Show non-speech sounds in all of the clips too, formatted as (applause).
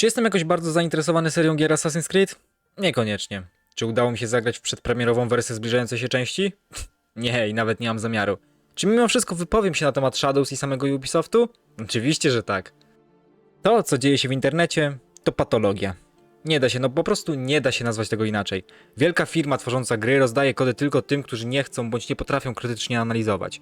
Czy jestem jakoś bardzo zainteresowany serią gier Assassin's Creed? Niekoniecznie. Czy udało mi się zagrać w przedpremierową wersję zbliżającej się części? (laughs) nie, i nawet nie mam zamiaru. Czy mimo wszystko wypowiem się na temat Shadows i samego Ubisoftu? Oczywiście, że tak. To, co dzieje się w internecie, to patologia. Nie da się, no po prostu nie da się nazwać tego inaczej. Wielka firma tworząca gry rozdaje kody tylko tym, którzy nie chcą bądź nie potrafią krytycznie analizować.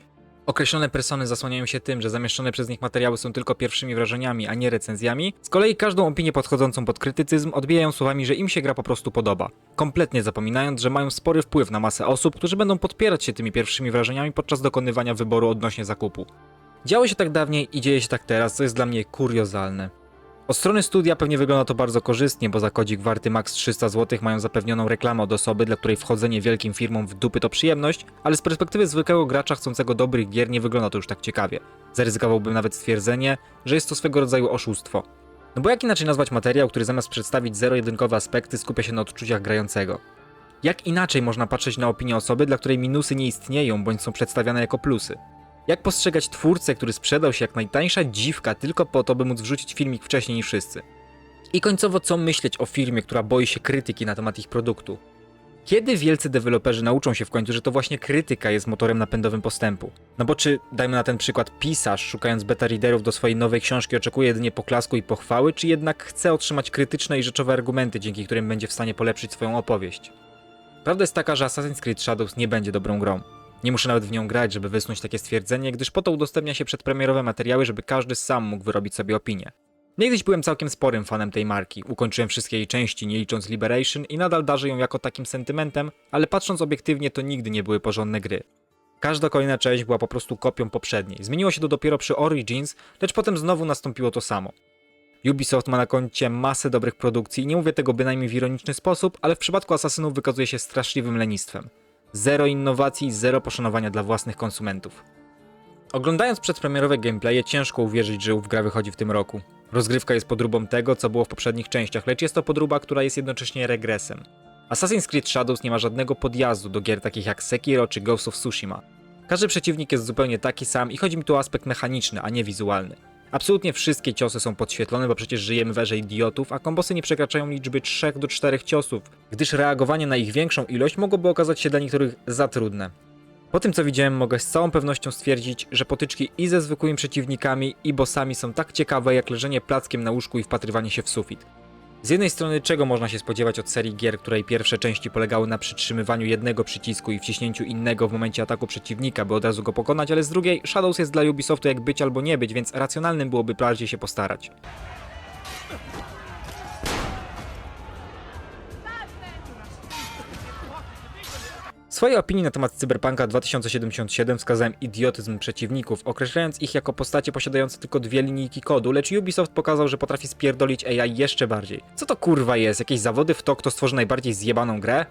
Określone persony zasłaniają się tym, że zamieszczone przez nich materiały są tylko pierwszymi wrażeniami, a nie recenzjami. Z kolei każdą opinię podchodzącą pod krytycyzm odbijają słowami, że im się gra po prostu podoba. Kompletnie zapominając, że mają spory wpływ na masę osób, którzy będą podpierać się tymi pierwszymi wrażeniami podczas dokonywania wyboru odnośnie zakupu. Działo się tak dawniej i dzieje się tak teraz, co jest dla mnie kuriozalne. Od strony studia pewnie wygląda to bardzo korzystnie, bo za kodzik warty max 300 zł mają zapewnioną reklamę od osoby, dla której wchodzenie wielkim firmom w dupy to przyjemność, ale z perspektywy zwykłego gracza chcącego dobrych gier nie wygląda to już tak ciekawie. Zaryzykowałbym nawet stwierdzenie, że jest to swego rodzaju oszustwo. No bo jak inaczej nazwać materiał, który zamiast przedstawić zero-jedynkowe aspekty skupia się na odczuciach grającego? Jak inaczej można patrzeć na opinię osoby, dla której minusy nie istnieją bądź są przedstawiane jako plusy? Jak postrzegać twórcę, który sprzedał się jak najtańsza dziwka tylko po to, by móc wrzucić filmik wcześniej niż wszyscy? I końcowo co myśleć o firmie, która boi się krytyki na temat ich produktu? Kiedy wielcy deweloperzy nauczą się w końcu, że to właśnie krytyka jest motorem napędowym postępu? No bo czy, dajmy na ten przykład, pisarz szukając beta readerów do swojej nowej książki oczekuje jedynie poklasku i pochwały, czy jednak chce otrzymać krytyczne i rzeczowe argumenty, dzięki którym będzie w stanie polepszyć swoją opowieść? Prawda jest taka, że Assassin's Creed Shadows nie będzie dobrą grą. Nie muszę nawet w nią grać, żeby wysnuć takie stwierdzenie, gdyż po to udostępnia się przedpremierowe materiały, żeby każdy sam mógł wyrobić sobie opinię. Niegdyś byłem całkiem sporym fanem tej marki, ukończyłem wszystkie jej części, nie licząc Liberation i nadal darzę ją jako takim sentymentem, ale patrząc obiektywnie to nigdy nie były porządne gry. Każda kolejna część była po prostu kopią poprzedniej. Zmieniło się to dopiero przy Origins, lecz potem znowu nastąpiło to samo. Ubisoft ma na koncie masę dobrych produkcji i nie mówię tego bynajmniej w ironiczny sposób, ale w przypadku Asasynów wykazuje się straszliwym lenistwem. Zero innowacji, zero poszanowania dla własnych konsumentów. Oglądając przedpremierowe gameplaye ciężko uwierzyć, że ów gra wychodzi w tym roku. Rozgrywka jest podróbą tego, co było w poprzednich częściach, lecz jest to podróba, która jest jednocześnie regresem. Assassin's Creed Shadows nie ma żadnego podjazdu do gier takich jak Sekiro czy Ghost of Tsushima. Każdy przeciwnik jest zupełnie taki sam i chodzi mi tu o aspekt mechaniczny, a nie wizualny. Absolutnie wszystkie ciosy są podświetlone, bo przecież żyjemy w erze idiotów, a kombosy nie przekraczają liczby 3 do 4 ciosów, gdyż reagowanie na ich większą ilość mogłoby okazać się dla niektórych za trudne. Po tym co widziałem mogę z całą pewnością stwierdzić, że potyczki i ze zwykłymi przeciwnikami i bossami są tak ciekawe jak leżenie plackiem na łóżku i wpatrywanie się w sufit. Z jednej strony czego można się spodziewać od serii gier, której pierwsze części polegały na przytrzymywaniu jednego przycisku i wciśnięciu innego w momencie ataku przeciwnika, by od razu go pokonać, ale z drugiej Shadows jest dla Ubisoftu jak być albo nie być, więc racjonalnym byłoby bardziej się postarać. W swojej opinii na temat Cyberpunka 2077 wskazałem idiotyzm przeciwników, określając ich jako postacie posiadające tylko dwie linijki kodu, lecz Ubisoft pokazał, że potrafi spierdolić AI jeszcze bardziej. Co to kurwa jest? Jakieś zawody w to, kto stworzy najbardziej zjebaną grę?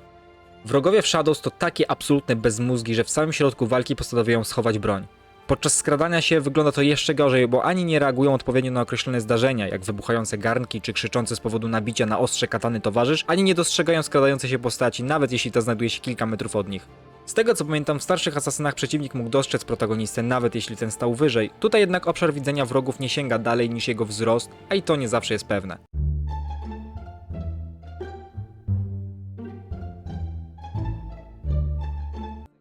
Wrogowie w Shadows to takie absolutne bezmózgi, że w samym środku walki postanowią schować broń. Podczas skradania się wygląda to jeszcze gorzej, bo ani nie reagują odpowiednio na określone zdarzenia, jak wybuchające garnki czy krzyczący z powodu nabicia na ostrze katany towarzysz, ani nie dostrzegają skradającej się postaci, nawet jeśli ta znajduje się kilka metrów od nich. Z tego co pamiętam, w starszych asasynach przeciwnik mógł dostrzec protagonistę, nawet jeśli ten stał wyżej. Tutaj jednak obszar widzenia wrogów nie sięga dalej niż jego wzrost, a i to nie zawsze jest pewne.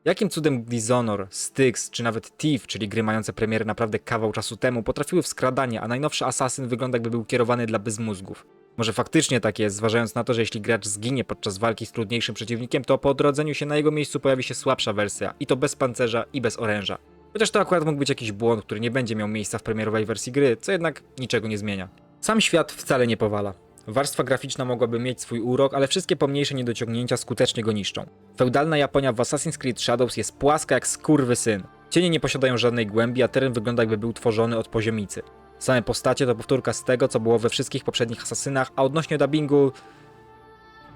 Jakim cudem Dishonor, Styx czy nawet Thief, czyli gry mające premierę naprawdę kawał czasu temu, potrafiły w skradanie, a najnowszy asasyn wygląda jakby był kierowany dla bezmózgów? Może faktycznie tak jest, zważając na to, że jeśli gracz zginie podczas walki z trudniejszym przeciwnikiem, to po odrodzeniu się na jego miejscu pojawi się słabsza wersja, i to bez pancerza i bez oręża. Chociaż to akurat mógł być jakiś błąd, który nie będzie miał miejsca w premierowej wersji gry, co jednak niczego nie zmienia. Sam świat wcale nie powala. Warstwa graficzna mogłaby mieć swój urok, ale wszystkie pomniejsze niedociągnięcia skutecznie go niszczą. Feudalna Japonia w Assassin's Creed Shadows jest płaska jak skurwy syn. Cienie nie posiadają żadnej głębi, a teren wygląda jakby był tworzony od poziomicy. Same postacie to powtórka z tego, co było we wszystkich poprzednich asasynach, a odnośnie dubbingu...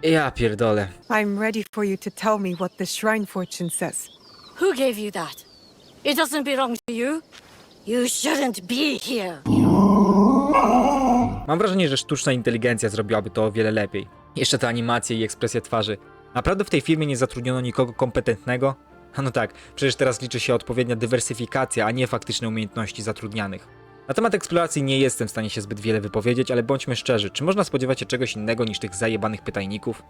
Ja pierdolę. I'm ready for you to tell me what the Shrine Fortune says. Who gave you that? It doesn't belong to you. You shouldn't be here. Mam wrażenie, że sztuczna inteligencja zrobiłaby to o wiele lepiej. Jeszcze te animacje i ekspresje twarzy. Naprawdę w tej firmie nie zatrudniono nikogo kompetentnego? A (laughs) no tak, przecież teraz liczy się odpowiednia dywersyfikacja, a nie faktyczne umiejętności zatrudnianych. Na temat eksploracji nie jestem w stanie się zbyt wiele wypowiedzieć, ale bądźmy szczerzy, czy można spodziewać się czegoś innego niż tych zajebanych pytajników?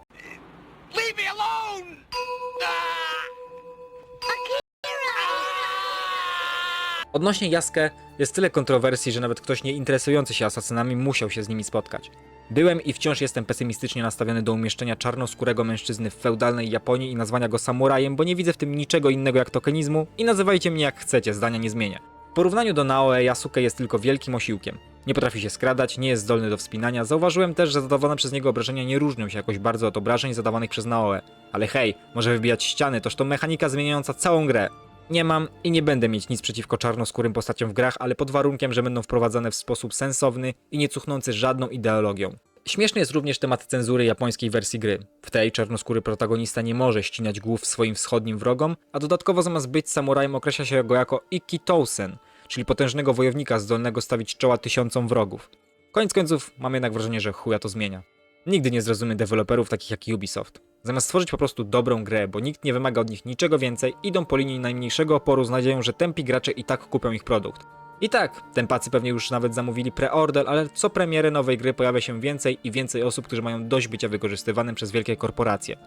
Odnośnie Jaskę jest tyle kontrowersji, że nawet ktoś nie interesujący się asasynami musiał się z nimi spotkać. Byłem i wciąż jestem pesymistycznie nastawiony do umieszczenia czarnoskórego mężczyzny w feudalnej Japonii i nazwania go samurajem, bo nie widzę w tym niczego innego jak tokenizmu i nazywajcie mnie jak chcecie, zdania nie zmienię. W porównaniu do Naoe, Yasuke jest tylko wielkim osiłkiem. Nie potrafi się skradać, nie jest zdolny do wspinania. Zauważyłem też, że zadawane przez niego obrażenia nie różnią się jakoś bardzo od obrażeń zadawanych przez Naoe. Ale hej, może wybijać ściany, toż to mechanika zmieniająca całą grę. Nie mam i nie będę mieć nic przeciwko czarnoskórym postaciom w grach, ale pod warunkiem, że będą wprowadzane w sposób sensowny i nie cuchnący żadną ideologią. Śmieszny jest również temat cenzury japońskiej wersji gry. W tej czarnoskóry protagonista nie może ścinać głów swoim wschodnim wrogom, a dodatkowo zamiast być samurajem określa się go jako Ikitousen, czyli potężnego wojownika zdolnego stawić czoła tysiącom wrogów. Koniec końców mam jednak wrażenie, że chuja to zmienia. Nigdy nie zrozumiem deweloperów takich jak Ubisoft. Zamiast stworzyć po prostu dobrą grę, bo nikt nie wymaga od nich niczego więcej, idą po linii najmniejszego oporu z nadzieją, że tępi gracze i tak kupią ich produkt. I tak, tępacy pewnie już nawet zamówili preorder, ale co premiery nowej gry pojawia się więcej i więcej osób, którzy mają dość bycia wykorzystywanym przez wielkie korporacje.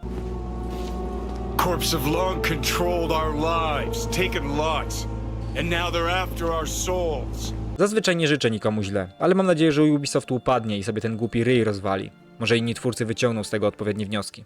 Corps have long controlled our lives, taken lots, and now they're after our souls. Zazwyczaj nie życzę nikomu źle, ale mam nadzieję, że Ubisoft upadnie i sobie ten głupi ryj rozwali. Może inni twórcy wyciągną z tego odpowiednie wnioski.